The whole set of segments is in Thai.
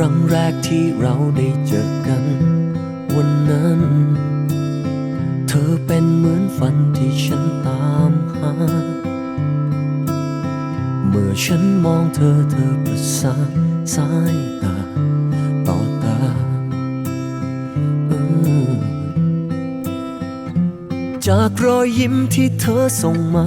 ครั้งแรกที่เราได้เจอกัน วันนั้น เธอเป็นเหมือนฝันที่ฉันตามหา เมื่อฉันมองเธอเธอประสานสายตาต่อตาจากรอยยิ้มที่เธอส่งมา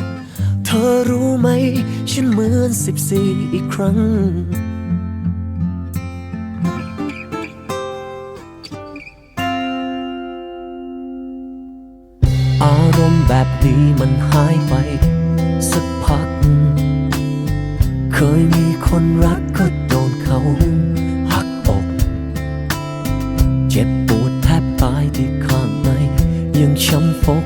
ธอรู้ไหม ฉันเหมือนสิบสี่อีกครั้ง อารมณ์แบบนี้มันหายไป สักพัก เคยมีคนรักก็โดนเขา หักอก เจ็บปวดแทบตายที่ข้างใน ยังช้ำฟก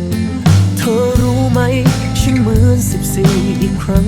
ธอรู้ไหม ฉันเหมือนสิบสี่อีกครั้ง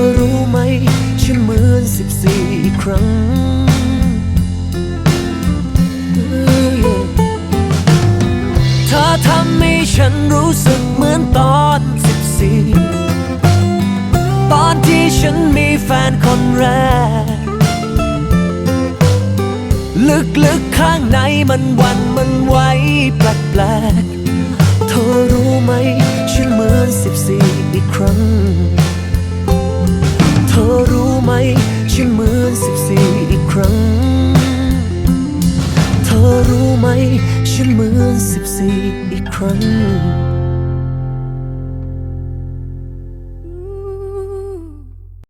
อรู้ไหมฉันเหมือนสิบสี่อีกครั้ง เธอทำให้ฉันรู้สึกเหมือนตอนสิบสี่ตอนที่ฉันมีแฟนคนแรก ลึกๆข้างในมันวันมันไหวแปลกๆ ฉันเหมือนสิบสี่อีกครั้ง เธอรู้ไหม ฉันเหมือนสิบสี่อีกครั้ง